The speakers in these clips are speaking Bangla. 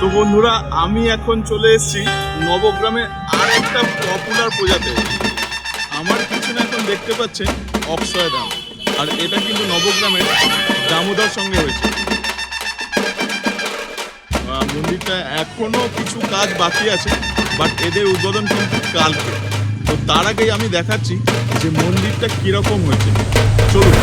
তো বন্ধুরা, আমি এখন চলে এসেছি নবগ্রামে আর একটা পপুলার পূজাতে আমার পিছনে এখন দেখতে পাচ্ছেন অক্ষয় দাম আর এটা কিন্তু নবগ্রামের দামোদর সঙ্গে হয়েছে। মন্দিরটা এখনও কিছু কাজ বাকি আছে বাট এদের উদ্বোধন কিন্তু কালকে। তো তার আগেই আমি দেখাচ্ছি যে মন্দিরটা কীরকম হয়েছে। চলুন।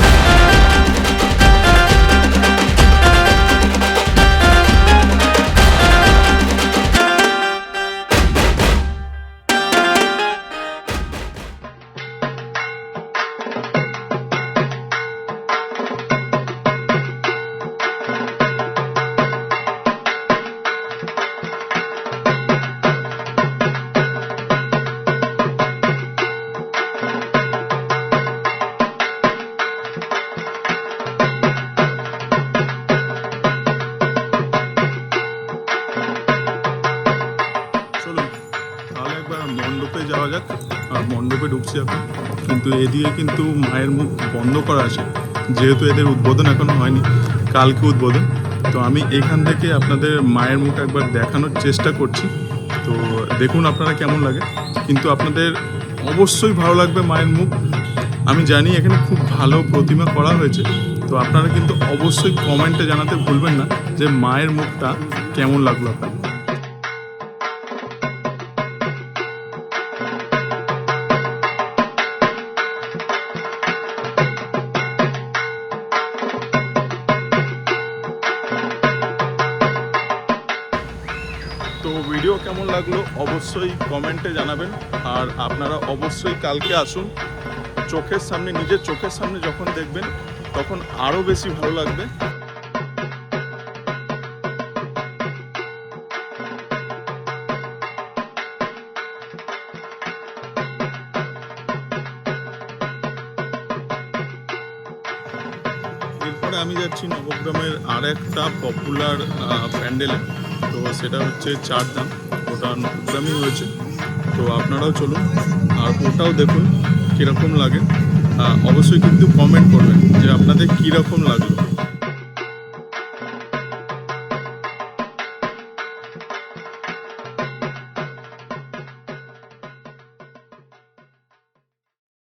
মণ্ডপে যাওয়া যাক। আর মণ্ডপে ঢুকছি এখন। কিন্তু এদিকে কিন্তু মায়ের মুখ বন্ধ করা আছে। যেহেতু এদের উদ্বোধন এখনও হয়নি, কালকে উদ্বোধন। তো আমি এখান থেকে আপনাদের মায়ের মুখ একবার দেখানোর চেষ্টা করছি। তো দেখুন আপনারা কেমন লাগে। কিন্তু আপনাদের অবশ্যই ভালো লাগবে মায়ের মুখ। আমি জানি এখানে খুব ভালো প্রতিমা করা হয়েছে। তো আপনারা কিন্তু অবশ্যই কমেন্টে জানাতে ভুলবেন না যে মায়ের মুখটা কেমন লাগল আপনার ভিডিও কেমন লাগল অবশ্যই কমেন্টে জানাবেন। আর আপনারা অবশ্যই কালকে আসুন। চোখের সামনে, নিজের চোখের সামনে যখন দেখবেন, তখন আরও বেশি ভালো লাগবে। এরপরে আমি যাচ্ছি নবগ্রামের আর একটা পপুলার প্যান্ডেলে। তো সেটা হচ্ছে চার দাম। ওটা দামই হয়েছে তো আপনারাও চলুন, আর ওটাও দেখুন কীরকম লাগে। অবশ্যই কিন্তু কমেন্ট করবেন যে আপনাদের কীরকম লাগল।